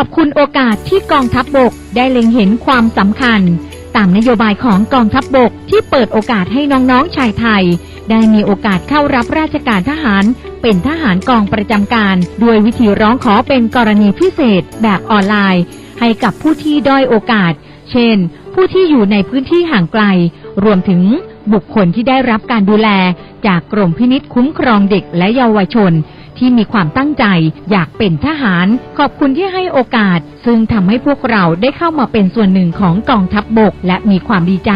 ขอบคุณโอกาสที่กองทัพบบกได้เล็งเห็นความสำคัญ ตามนโยบายของกองทัพบบกที่เปิดโอกาสให้น้องๆชายไทย ได้มีโอกาสเข้ารับราชการทหาร เป็นทหารกองประจำการ ด้วยวิธีร้องขอเป็นกรณีพิเศษแบบออนไลน์ ให้กับผู้ที่ด้อยโอกาส เช่น ผู้ที่อยู่ในพื้นที่ห่างไกล รวมถึงบุคคลที่ได้รับการดูแล จากกรมพินิษคุ้มครองเด็กและเยาวชน ที่มีความตั้งใจอยากเป็นทหาร ขอบคุณที่ให้โอกาส ซึ่งทำให้พวกเราได้เข้ามาเป็นส่วนหนึ่งของกองทัพบบก และมีความดีใจ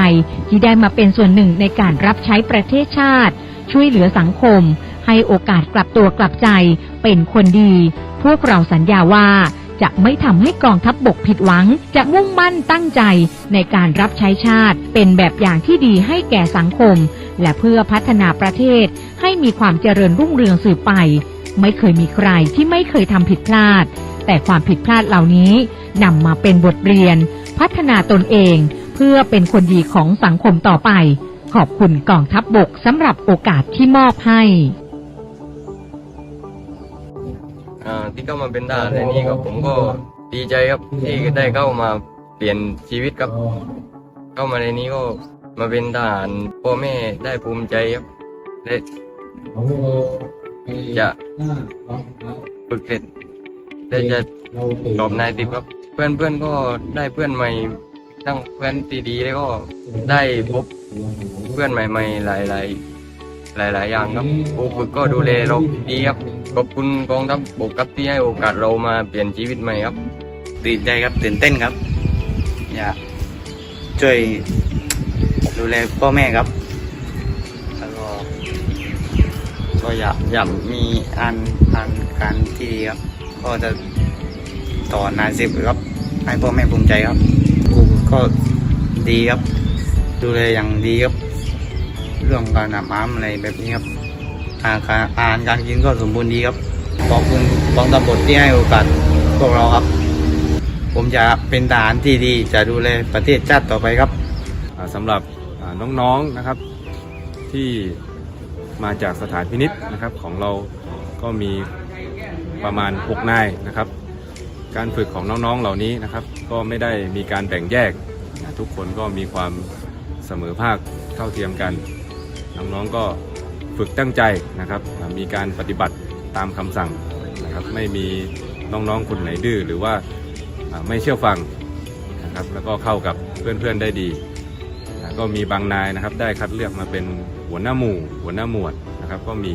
ที่ได้มาเป็นส่วนหนึ่งในการรับใช้ประเทศชาติ ช่วยเหลือสังคม ให้โอกาสกลับตัวกลับใจ เป็นคนดี พวกเราสัญญาว่าจะไม่ทำให้กองทัพบบกผิดหวัง จะมุ่งมั่นตั้งใจในการรับใช้ชาติ เป็นแบบอย่างที่ดีให้แก่สังคม และเพื่อพัฒนาประเทศให้มีความเจริญรุ่งเรืองสืบไป ไม่เคยมีใครที่ไม่เคยทำผิดพลาด แต่ความผิดพลาดเหล่านี้นำมาเป็นบทเรียน พัฒนาตนเอง เพื่อเป็นคนดีของสังคมต่อไป ขอบคุณกองทัพบบกสำหรับโอกาสที่มอบให้ที่เข้ามาเป็นทหารในนี้ก็ผมก็ดีใจครับที่ได้เข้ามาเปลี่ยนชีวิตครับ เข้ามาในนี้ก็มาเป็นทหารพ่อแม่ได้ภูมิใจครับได้ จะฝึกเสร็จได้จะสอบนายติบครับ เพื่อนเพื่อนๆก็ได้เพื่อนใหม่ทั้งเพื่อนตีดีแล้วก็ได้พบเพื่อนใหม่ๆหลายๆหลายๆอย่างครับครูฝึกก็ดูแลเราดีครับขอบคุณกองทัพบกครับที่ให้โอกาสเรามาเปลี่ยนชีวิตใหม่ครับตื่นใจครับตื่นเต้นครับ อยากช่วยดูแลพ่อแม่ครับแล้วก็ ก็อยากอยากมีอันอันการที่ดีครับ ก็จะต่อนายสิบครับ ให้พ่อแม่ภูมิใจครับครูก็ดีครับ ดูแลอย่างดีครับ เรื่องการอาบน้ำอะไรแบบนี้ครับอาการอาหารการกินก็สมบูรณ์ดีครับ ขอบคุณกองตำรวจที่ให้โอกาสพวกเราครับ ผมจะเป็นทหารที่ดีจะดูแลประเทศชาติต่อไปครับอ่าสำหรับน้องๆนะครับที่ มาจากสถานพินิษนะครับของเราก็มีประมาณ 6 นายนะครับ การฝึกของน้องๆเหล่านี้นะครับ ก็ไม่ได้มีการแบ่งแยกนะทุกคนก็มีความเสมอภาคเท่าเทียมกัน น้องๆก็ฝึกตั้งใจนะครับ มีการปฏิบัติตามคำสั่งนะครับไม่มีน้องๆคนไหนดื้อหรือว่าไม่เชื่อฟังนะครับแล้วก็เข้ากับเพื่อนๆได้ดี ก็มีบางนายนะครับได้คัดเลือกมาเป็น หัวหน้าหมู่ หัวหน้าหมวดนะครับก็มี